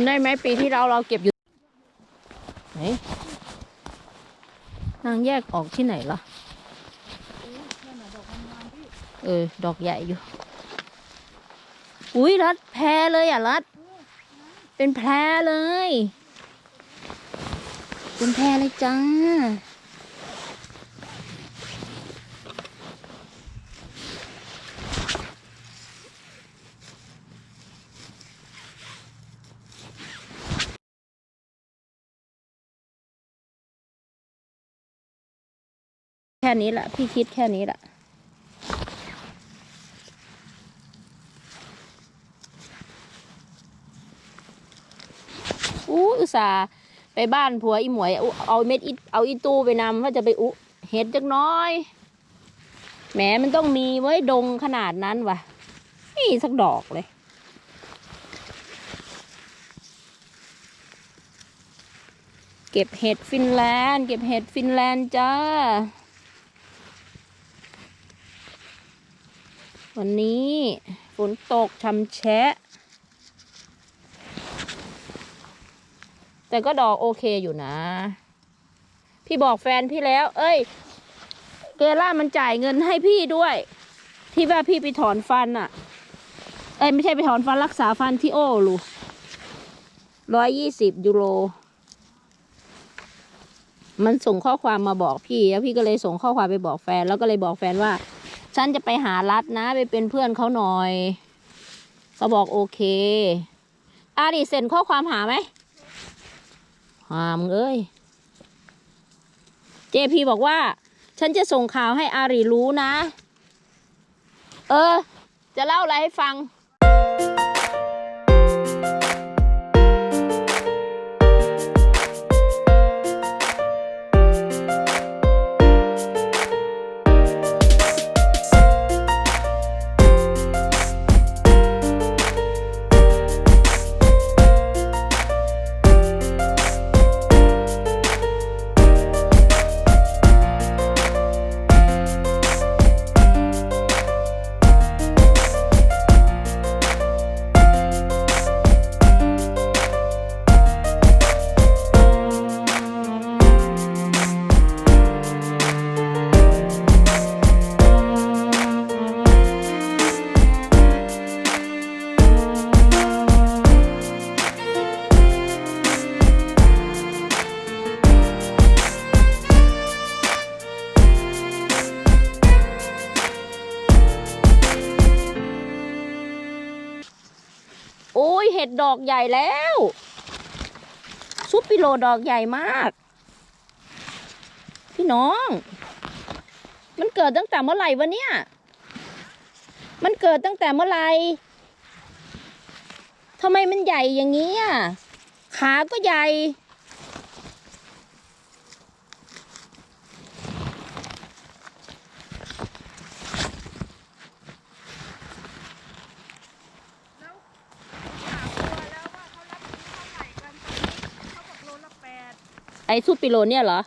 ำได้ไหมปีที่เราเราเก็บอยู่ไหนนางแยกออกที่ไหนล่ะเออ ดอกใหญ่อยู่ อุ้ยรัดแพรเลยอะรัด เป็นแพรเลย เป็นแพรเลยจ้า นี้แหละพี่คิดแค่นี้แหละอู้อุตส่าห์ไปบ้านผัวอีหมวย เอาเม็ดอิเอาอีตู้ไปนำว่าจะไปอุเห็ดจักน้อยแหมมันต้องมีไว้ดงขนาดนั้นวะนี่สักดอกเลย เก็บเห็ดฟินแลนด์ เก็บเห็ดฟินแลนด์จ้า วันนี้ฝนตกชำแชะ แต่ก็ดอกโอเคอยู่นะ พี่บอกแฟนพี่แล้ว เอ้ย เกล่ามันจ่ายเงินให้พี่ด้วย ที่ว่าพี่ไปถอนฟันอะเอ้ยไม่ใช่ไปถอนฟันรักษาฟันที่โอ้ลูร้อยยี่สิบยูโร มันส่งข้อความมาบอกพี่ แล้วพี่ก็เลยส่งข้อความไปบอกแฟน แล้วก็เลยบอกแฟนว่า ฉันจะไปหารัดนะไปเป็นเพื่อนเขาหน่อยเขาบอกโอเคอาดิเซ็นข้อความหาไหมหามเอ้ย เจพีบอกว่า ฉันจะส่งข่าวให้อารีรู้นะ เออ จะเล่าอะไรให้ฟัง ยเห็ดดอกใหญ่แล้ว ซุปปิโลดอกใหญ่มาก พี่น้อง มันเกิดตั้งแต่เมื่อไหร่วะเนี่ย มันเกิดตั้งแต่เมื่อไหร่ทำไมมันใหญ่อย่างนี้อะขาก็ใหญ่ ไอ้ ซุปปิโลเนี่ยเหรอ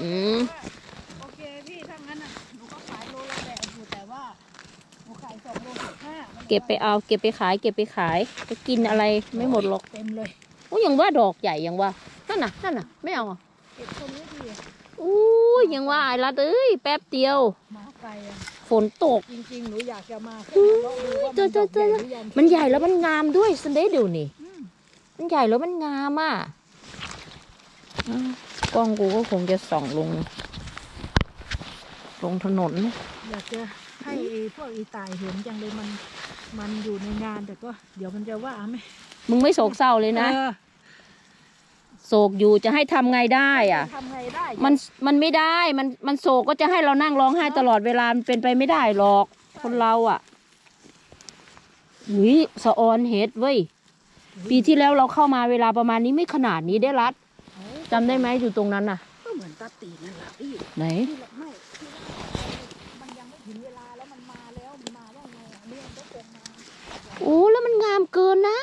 อืม โอเคพี่ถ้างั้นน่ะหนูก็ขายโลละแปดอยู่แต่ว่าหนูขายสองโลสิบห้ามันเก็บไปเอา เก็บไปขาย เก็บไปขายไปกินอะไรไม่หมดหรอกเต็มเลย โอ้ยยังว่าดอกใหญ่ยังว่านั่นน่ะนั่นน่ะ ไม่เอาอะเก็บคนนี้ดีอู้ยยังว่าไอ้รัดเอ้ยแป๊บเดียวมาไกลอะฝนตก จริงๆหนูอยากจะมาอุ้ยแค่มาลองดูว่าเจอเจอเจอมันดกใหญ่หรือยังมันใหญ่แล้วมันงามด้วยสันเดย์เดี๋ยวนี้อืม มันใหญ่แล้วมันงามอะอ้าว กล้องกูก็คงจะส่องลง ลงถนน อยากจะให้ไอ้พวกอีตายเห็นจังเลยมันมันอยู่ในงานแต่ก็ เดี๋ยวมันจะว่าไหมมึงไม่โศกเศร้าเลยนะเออโศกอยู่จะให้ทำไงได้อะทำไงได้มันมันไม่ได้มันมันโศกก็จะให้เรานั่งร้องไห้ตลอดเวลามันเป็นไปไม่ได้หรอก คนเราอะหุยสะออนเฮ็ดเว้ยปีที่แล้วเราเข้ามาเวลาประมาณนี้ไม่ขนาดนี้ได้รัดเอ้า จำได้ไหมอยู่ตรงนั้นน่ะ ก็เหมือนตาตีนั่นแหละพี่ไหน ที่เราไม่ที่ว่ามันยังไม่ถึงเวลาแล้วมันมาแล้วมันมาว่าไงอะเนี่ยมันก็คงมาโอ้แล้วมันงามเกินนะ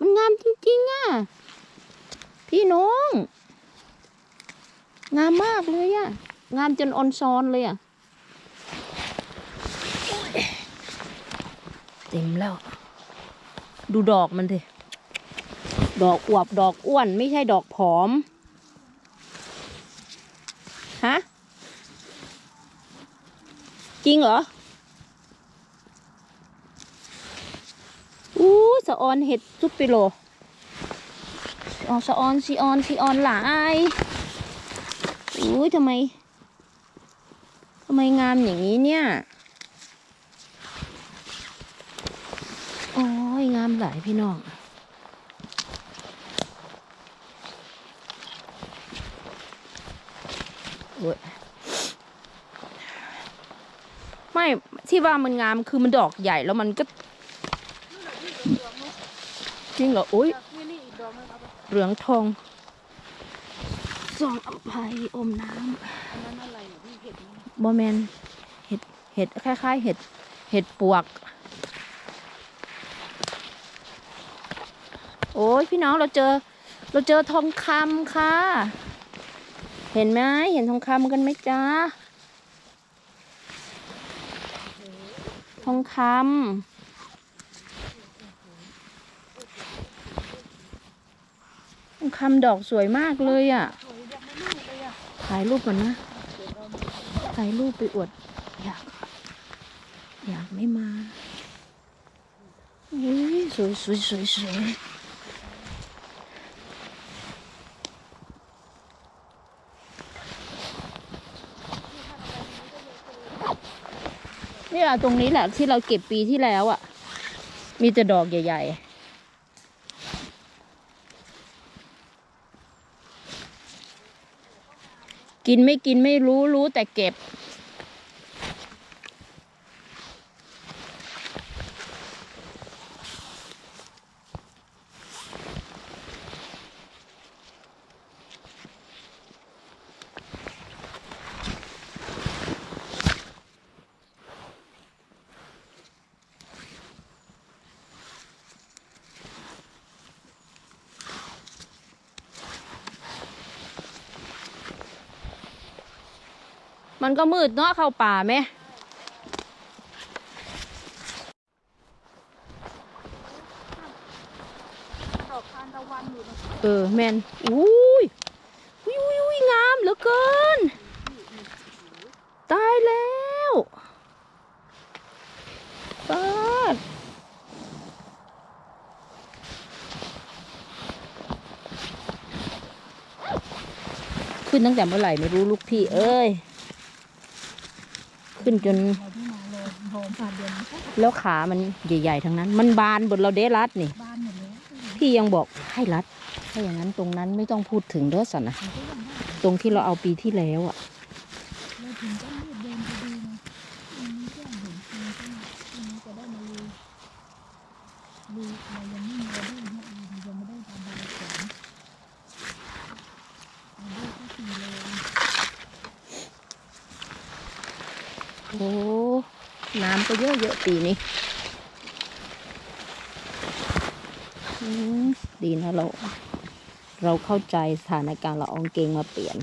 มันงามจริงๆอะ พี่น้อง งามมากเลยอะ งามจนออนซอนเลยอะโอ้ยเต็มแล้ว ดูดอกมันดิ ดอกอวบดอกอ้วน ไม่ใช่ดอกผอม ฮะ จริงเหรอ อู้สะออนเห็ดซุปปิโลอ๋อสะออนซีออนซีออนหลายอู้ทำไมทำไมงามอย่างนี้เนี่ยโอ้ยงามหลายพี่น้อง โอ้ยไม่ที่ว่ามันงามคือมันดอกใหญ่แล้วมันก็จริงเหรออุ้ยเหลืองทองส่องอภัยอมน้ำบอแมนเห็ดเห็ดคล้ายๆ เห็ดเห็ดปวก โอ้ยพี่น้องเราเจอ เราเจอทองคำค่ะ เห็นไหมเห็นทองคำกันไหมจ๊ะทองคำทองคำดอกสวยมากเลยอะสวยยังไม่น่าเลยอะถ่ายรูปก่อนนะถ่ายรูปไปอวด อยาก อยากไม่มาอุ้ยสวยสวยสวยสวย เนี่ยตรงนี้แหละที่เราเก็บปีที่แล้วอะ่ะ มีแต่ดอกใหญ่ ๆกินไม่กินไม่รู้รู้แต่เก็บ มันก็มืดเนาะเข้าป่าไหมเออแมนอุ้ยอุ้ยอุ้ยอุ้ยงามเหลือเกิน ตายแล้วปาดขึ้นตั้งแต่เมื่อไหร่ไม่รู้ลูกพี่เอ้ย ขึ้นจน แล้วขามันใหญ่ๆทั้งนั้น มันบานบนเราเดรัดนี่ พี่ยังบอกให้รัด ถ้าอย่างนั้นตรงนั้นไม่ต้องพูดถึงเด้อสันนะตรงที่เราเอาปีที่แล้วอะ เราถึงต้องรีบเดินไปดูไงอันนี้ก็เห็นจริงใช่ไหมอันนี้จะได้มาดูดูเรายังไม่มีออเดอร์ให้อีกยังไม่ได้ทำใบแข็งออเดอร์ก็สี่โล โอ้น้ำก็เยอะเยอะๆปีนี้อืมดีนะเรา เราเข้าใจสถานการณ์เราเอากางเกงมาเปลี่ยน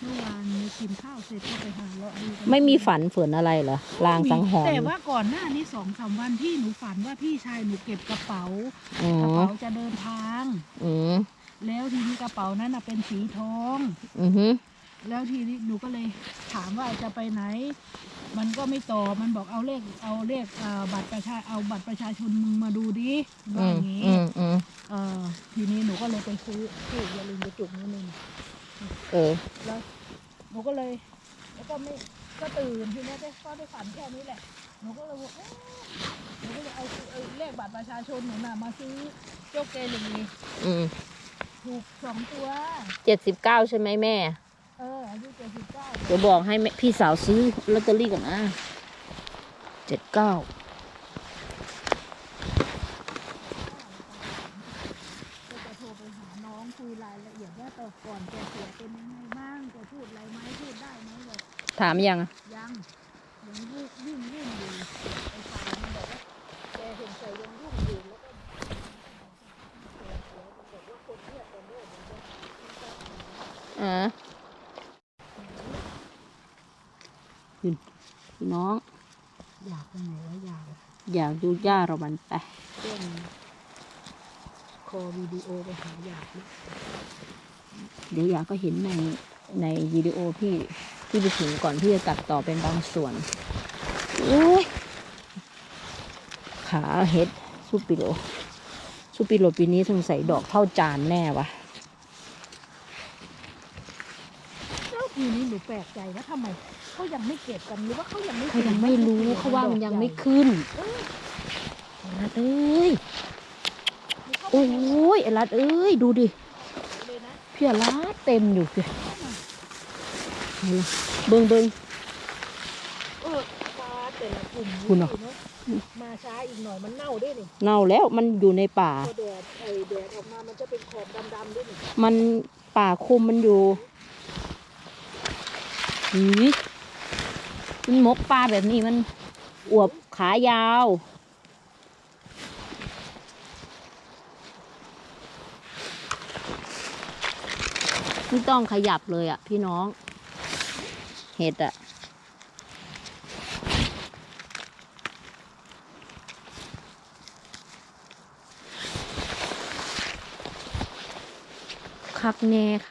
เมื่อวานนี้กินข้าวเสร็จก็ไปหาเลาะดูกันไม่มีฝันฝืนอะไรเหรอลางสังหรแต่ณ์ว่าก่อนหน้านี้สองสามวันที่หนูฝันว่าพี่ชายหนูเก็บกระเป๋าอืกระมเป๋าจะเดินทาง อืมแล้วทีนี้กระเป๋านั้นน่ะเป็นสีทอง อือหือ แล้วทีนี้หนูก็เลยถามว่าจะไปไหน มันก็ไม่ตอบมันบอกเอาเลขเอาเลขเอ่อบัตรประชาเอาบัตรประชาชนมึงมาดูดิอืว่ามอย่างนี้อืมอืมเออทีนี้หนูก็เลยไปซื้อซื้ออย่าลืมกระจุกนิดนึงเออแล้วหนูก็เลย แล้วก็ไม่ก็ตื่นทีนี้ได้ก็ได้ฝันแค่นี้แหละหนูก็เลยบอกเอ๊ะหนูก็เลยเอาเอาเลขบัตรประชาชนหนูน่ะมาซื้อโจ๊กเกลีอืมถูกสองตัวเจ็ดสิบเก้าใช่ไหมแม่ เอออายุเจ็ดสิบเก้าเดี๋ยวบอกให้แม่พี่สาวซื้อลอตเตอรี่ก่อนนะเจ็ดเก้าก็จะโทรไปหาน้องคุยรายละเอียดว่าแต่ก่อนแกเสียเป็นยังไงบ้างแกพูดอะไรไหมพูดได้ไหมบอกถามยังยังยังยุ่งยุ่งยุ่งอยู่ไอ้ฝ่ายมันบอกว่าแกเห็นแกยังยุ่งอยู่แล้วก็บอกว่าคนเรียกกันด้วยเดี๋ยวจะ อ่า พี่พี่น้อง อยากไปไหนแล้วอยากอยากดูย่าเรามันไปเต้นคอวิดีโอไปหาอยากนะเดี๋ยวอยากก็เห็นในในวิดีโอพี่ที่ไปถึงก่อนที่จะตัดต่อเป็นบางส่วนโอ้ยขาเฮ็ดซูปิโลซูปิโลปีนี้สงสัยดอกเท่าจานแน่วะแล้วทีนี้หนูแปลกใจว่าทำไม เขายังไม่เก็บกันหรือว่าเขายังไม่เขายังไม่รู้เขาว่ามันยังไม่ขึ้นรัดเอ้ยโอ้ยไอ้รัดเอ้ยดูดิเลยนะเพียรัดเต็มอยู่เพียไหนล่ะเบิงเบิงเออปลาแต่ละกลุ่มคุณเหรอเนอะมาช้าอีกหน่อยมันเน่าด้วยนี่เน่าแล้วมันอยู่ในป่าพอแดดไอแดดออกมามันจะเป็นขอบดำๆด้วยนี่มันป่าคุมมันอยู่หืย มันมกปลาแบบนี้มันอวบขายาว ไม่ต้องขยับเลยอะพี่น้อง เห็ดอะคักแน่ค่ะ